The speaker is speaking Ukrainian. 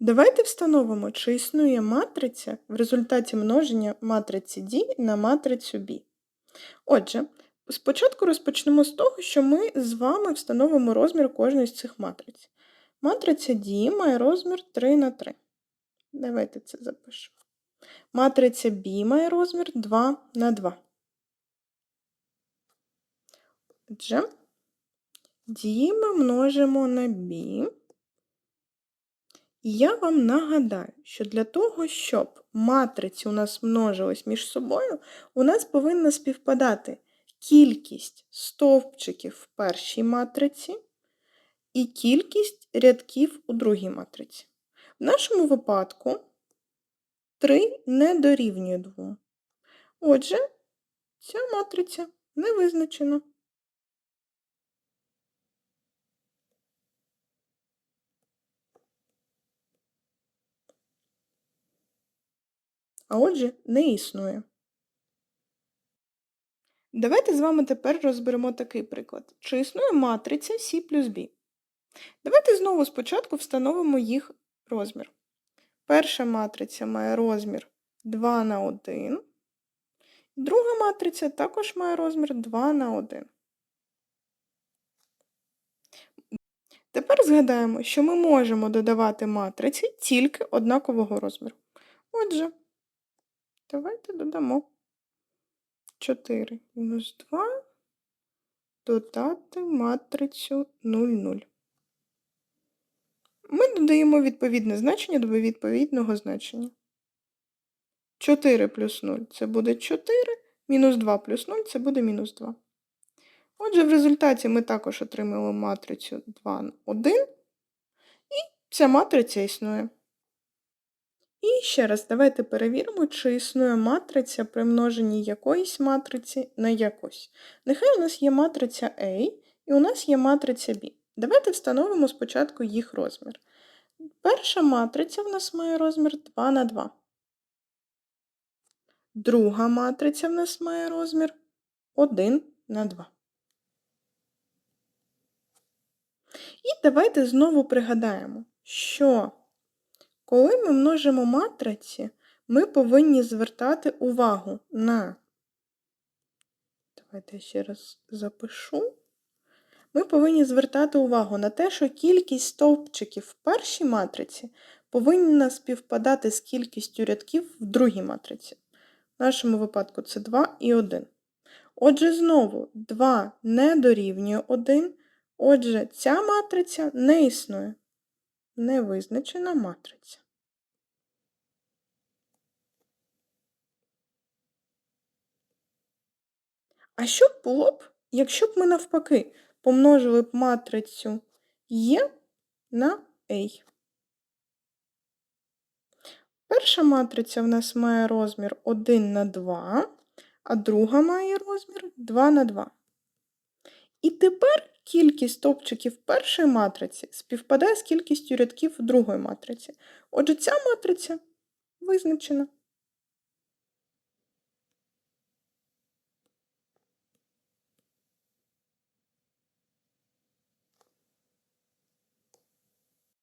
Давайте встановимо, чи існує матриця в результаті множення матриці D на матрицю B. Отже, спочатку розпочнемо з того, що ми з вами встановимо розмір кожної з цих матриць. Матриця D має розмір 3 на 3. Давайте це запишемо. Матриця B має розмір 2 на 2. Отже, D ми множимо на B. І я вам нагадаю, що для того, щоб матриці у нас множились між собою, у нас повинна співпадати кількість стовпчиків в першій матриці і кількість рядків у другій матриці. В нашому випадку 3 не дорівнює 2. Отже, ця матриця не визначена. А отже, не існує. Давайте з вами тепер розберемо такий приклад. Чи існує матриця C плюс B? Давайте знову спочатку встановимо їх розмір. Перша матриця має розмір 2 на 1. Друга матриця також має розмір 2 на 1. Тепер згадаємо, що ми можемо додавати матриці тільки однакового розміру. Отже, Давайте додамо 4 мінус 2, додати матрицю 0, 0. Ми додаємо відповідне значення до відповідного значення. 4 плюс 0 це буде 4, мінус 2 плюс 0 це буде мінус 2. Отже, в результаті ми також отримали матрицю 2, 1, і ця матриця існує. І ще раз давайте перевіримо, чи існує матриця при множенні якоїсь матриці на якусь. Нехай у нас є матриця A і у нас є матриця B. Давайте встановимо спочатку їх розмір. Перша матриця в нас має розмір 2 на 2. Друга матриця в нас має розмір 1 на 2. І давайте знову пригадаємо, що коли ми множимо матриці, ми повинні звертати увагу на, давайте ще раз запишу. Ми повинні звертати увагу на те, що кількість стовпчиків в першій матриці повинна співпадати з кількістю рядків в другій матриці. В нашому випадку це 2 і 1. Отже, знову 2 не дорівнює 1. Отже, ця матриця не існує. Невизначена матриця. А що б було б, якщо б ми навпаки помножили б матрицю Е на A? Перша матриця в нас має розмір 1 на 2, а друга має розмір 2 на 2. І тепер кількість стовпчиків першої матриці співпадає з кількістю рядків другої матриці. Отже, ця матриця визначена.